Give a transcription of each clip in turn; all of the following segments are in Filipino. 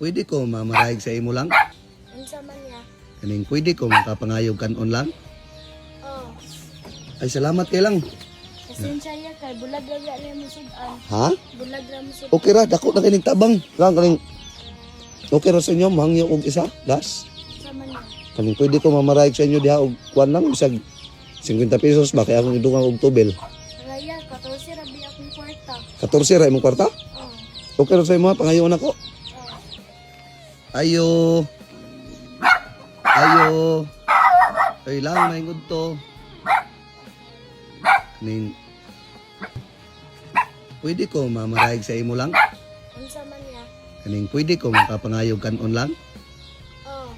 Pwede ko mamarahig sa imo lang. Unsa man niya? Kaning pwede ko makapangayog kanon lang. Oh. Ay salamat kay lang. Pasensya ya kay bulag ra ra mo sudan. Ha? Bulag ra mo sudan. Okay ra dako na kining tabang. Lang kaning Okay ra sa inyo mangyo og isa. Das. Unsa man niya? Kaning pwede ko mamarahig sa inyo diha og kuan lang bisag 50 pesos ba kay akong idungang og tubel. Raya, 14 ra bi akong kwarta. 14 ra imong kwarta? Oh. Okay ra sa imo ha? pangayoon ako. Oh. Ayo. Ayo. Ay lang may to. Ning Pwede ko mamarahig sa imo lang. Unsa man niya? Kaning pwede ko makapangayog kanon lang. Oh.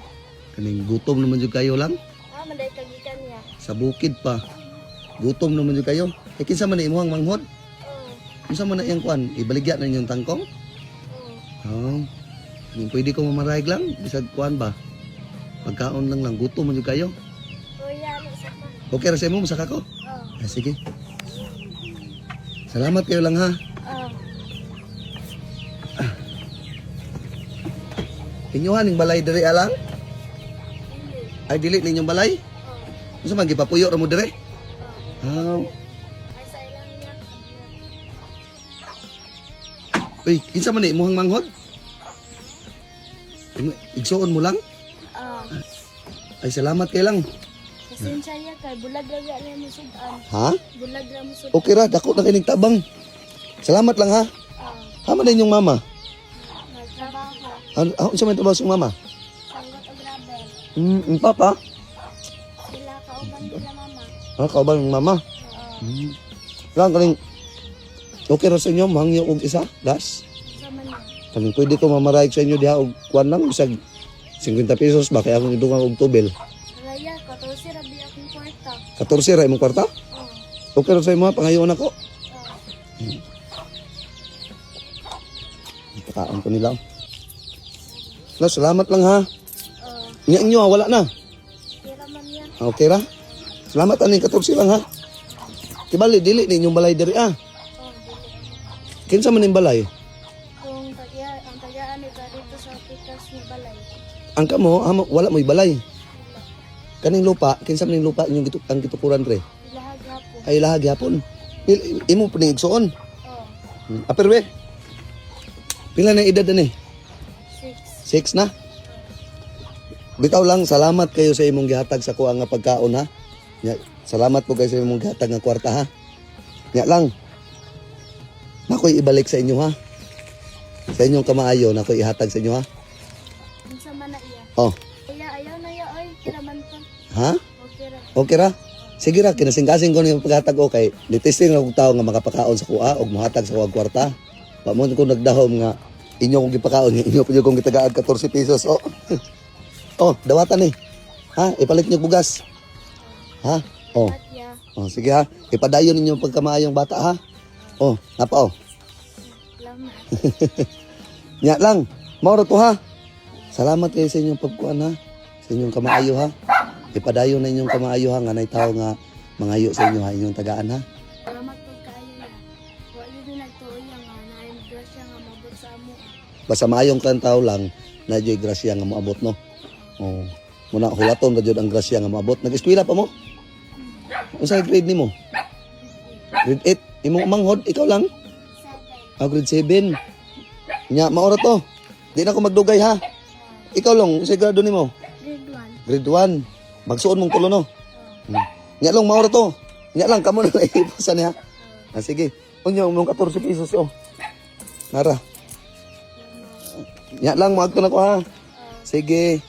Kaning gutom naman jud kayo lang Ah, manday kagikan niya. sa bukid pa. Gutom naman jud kayo. Kay kinsa man imuhang manghod? Oh. Kinsa man na iyang kuan? Ibaligya na inyong tangkong? Oh. Oo. Kaning pwede ko mamarahig lang bisag kuan ba? Pagkaon lang lang gutom man jud kayo. Oh, ya, ano pa? Okay ra sa imo masaka ko? Oh. Ah, sige. Salamat kayo lang ha. Oh. Inyuhan ning balay diri alang? Ay dili ninyong balay? Oh. Unsa man gipapuyo ra mo diri? Oh. Ah, Ay sa ilang niya. uy, kinsa man ni imuhang manghod? Igsuon mo lang? Oh. Ay salamat kay lang. Pasensya ya kay bulag ra ra mo sudan. Ha? Bulag ra mo sudan. Okay ra, dako na kining tabang. Salamat lang ha. Oh. Hama na inyong mama. Nagtrabaho. Ano, ah, unsa man trabaho sa mama? Sanggot og grabe. Hmm, ang papa. Sila kauban nila mama. Ah, kauban ng mama. Oo. Hmm. Lang kaning Okay ra sa inyo, mangyo og isa, das. Sa man niya. Kaning pwede ko mamarahig sa inyo diha og kuan lang bisag 50 pesos ba kay akong idungang og tubel. Raya, 14 ra bi akong kwarta. 14 ra imong kwarta? Oh. Okay ra sa imo, ha? pangayoon ako. Oh. Pakaon ko nila. La, salamat lang ha. Oh. Nya inyo wala na. Kira man yan. Ah, Okay ra. Salamat aning 14 lang ha. Kibali dili ni inyong balay diri ah. Kinsa man ning balay? Ang kamo, amo, wala mo'y balay. Kaning lupa, kinsa man ning lupa inyong gitu, ang gitukuran re? Lahag hapo. Ay lahag yapon. Il, imo panigsuon. Oh. Hmm. Aper be. Pila na edad ani? Six. Six na. Bitaw lang, salamat kayo sa imong gihatag sa kuha nga pagkaon ha. Nya, salamat po kayo sa imong gihatag nga kwarta ha. Nya lang. Nakoy ibalik sa inyo ha. Sa inyong kamaayo, nakoy ihatag sa inyo ha. Iya. Oh, Kaya ayaw na ya oy. Kira man to. ha? Okay ra. Okay ra? Sige ra, kinasing-kasing ko yung paghatag ko kay litesting ako tao nga makapakaon sa kuha o mahatag sa kuha kwarta. Pamon ko nagdahom nga inyo kong gipakaon, inyo po kong gitagaad 14 pesos. Oh, oh dawatan eh. Ha? Ipalit niyo bugas. Ha? Oh, oh sige ha. Ipadayon ninyo pagkamaayong bata ha. Oh, napa oh. Salamat. Nya lang. Mauro to ha. Salamat kayo sa inyong pagkuan ha. Sa inyong kamaayo ha. Ipadayon na inyong kamaayo ha. Nga na tao nga mangayo sa inyo ha. Inyong tagaan ha. Salamat po kaayo ya. Wa yun nagtuoy nga na grasya nga mabot sa amo. Basta maayong kang tao lang, na dyo'y grasya nga moabot no. Oh. Muna hulaton na ang grasya nga moabot. Nag-eskwela pa mo? Unsa grade nimo? Grade 8. Imong manghod, ikaw lang? Seven. Ah, grade 7. Nya, maora to. Di na ako magdugay ha. Ikaw lang, unsa grado nimo? Grade one. Grade 1. Magsuon mong tulo no. Hmm. Nya lang, maora to. Nya lang, kamo na naipasan niya. Ah, sige. Unyo, mong 14 pesos oh. Nara. Nya lang, maagto na ko ha. Sige.